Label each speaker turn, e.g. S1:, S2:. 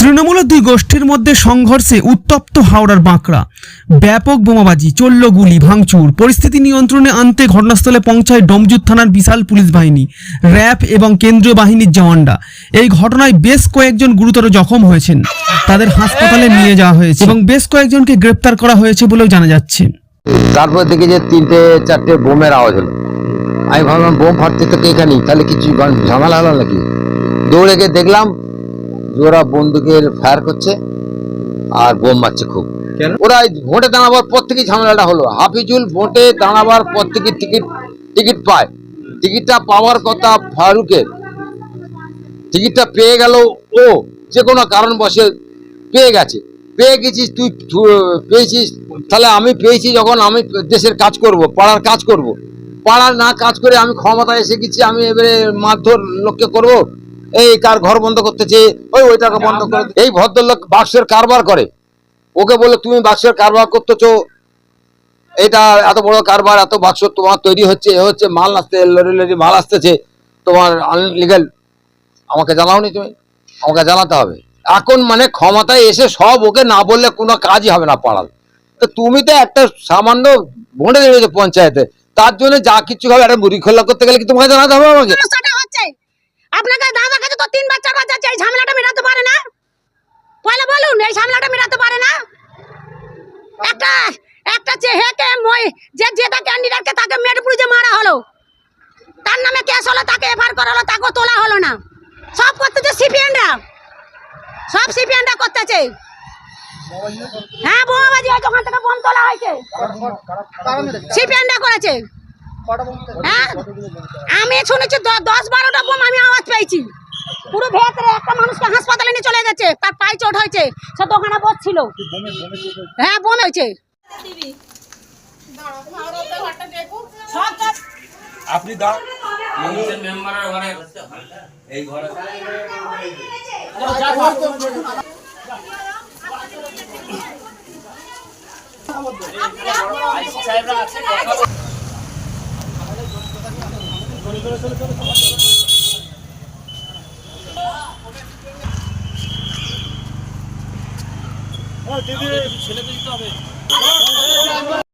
S1: তৃণমূলের দুই গোষ্ঠীর মধ্যে সংঘর্ষে উত্তপ্ত হাওড়ার বাঁকড়া। ব্যাপক বোমাবাজি, চলল গুলি, ভাঙচুর। পরিস্থিতি নিয়ন্ত্রণে আনতে ঘটনাস্থলে পৌঁছায় ডমজুর থানার বিশাল পুলিশ বাহিনী, র্যাব এবং কেন্দ্রীয় বাহিনীর জওয়ানরা। এই ঘটনায় বেশ কয়েকজন গুরুতর জখম হয়েছেন। তাদের হাসপাতালে নিয়ে যাওয়া হয়েছে এবং বেশ কয়েকজনকে গ্রেপ্তার করা হয়েছে বলেও জানা যাচ্ছে।
S2: তারপর দেখি যে তিনটে, চারটে বোমের আওয়াজ হলো। আমি ভাবলাম, বোম ফাটছে তো কে এখানেই? তাহলে কিছু ঝামেলা হলো নাকি? দৌড়ে গিয়ে দেখলাম ওরা বন্দুকের ফায়ার করছে আর বোম মারছে খুব। ওরা ভোটে দাঁড়াবার পর থেকেই ঝামেলাটা হলো। হাফিজুল ভোটে দাঁড়াবার পর থেকে টিকিট টিকিট পায়। টিকিটটা পাওয়ার কথা ফারুকের। টিকিটটা পেয়ে গেল ও যে কোনো কারণবশে পেয়ে গেছে। পেয়ে গেছিস তুই পেয়েছিস। তাহলে আমি পেয়েছি যখন আমি দেশের কাজ করব পাড়ার কাজ করব। পাড়ার না কাজ করে আমি ক্ষমতায় এসে গেছি আমি এবারে মারধর লোককে করব? এই কার ঘর বন্ধ করতেছে ওই ওইটাকে বন্ধ করে এই ভদ্রলোক বাক্সের কারবার করে। ওকে বলে তুমি বাক্সের কারবার করতেছো? এটা এত বড় কারবার এত বাক্স তোমার তৈরি হচ্ছে এ হচ্ছে মাল আসতে লরি লরি মাল আসতেছে। তোমার আনলিগাল আমাকে জানাওনি তুমি আমাকে জানাতে হবে। এখন মানে ক্ষমতায় এসে সব ওকে না বললে কোনো কাজই হবে না পাড়াল তো তুমি তো একটা সামান্য ভোটে দিয়েছ পঞ্চায়েতে তার জন্য যা কিছু হবে একটা মুড়ি খোলা করতে গেলে কি তোমাকে জানাতে হবে আমাকে?
S3: আপনাকে দাদা কাছে তো তিনবার, চারবার যাচ্ছে, এই ঝামেলাটা মেটাতে পারে না? পয়লা বলুন, এই ঝামেলাটা মেটাতে পারে না? একটা একটা চেহেকে মই, যে জেতা ক্যান্ডিডেটকে তাকে মেটপুরিতে মারা হলো। তার নামে কেস হলো, তাকে এফআইআর করা হলো তাকে তোলা হলো না। সব করতেছে সিপিএনরা। সব সিপিএনরা করতেছে। হ্যাঁ বোমাবাজি হয়েছে, ওখান থেকে বোম তোলা হয়েছে। সিপিএনরা করেছে। হ্যাঁ? আমি শুনেছি দশ বারোটা বোম আমি আওয়াজ পেয়েছি। পুরো ভেতরে একটা মানুষকে হাসপাতালে নিয়ে চলে গেছে তার পায়ে চোট হয়েছে সে দোকানে বসছিল। হ্যাঁ বোম হয়েছে।
S4: আপনি দিদি ছেলেকে দিতে হবে।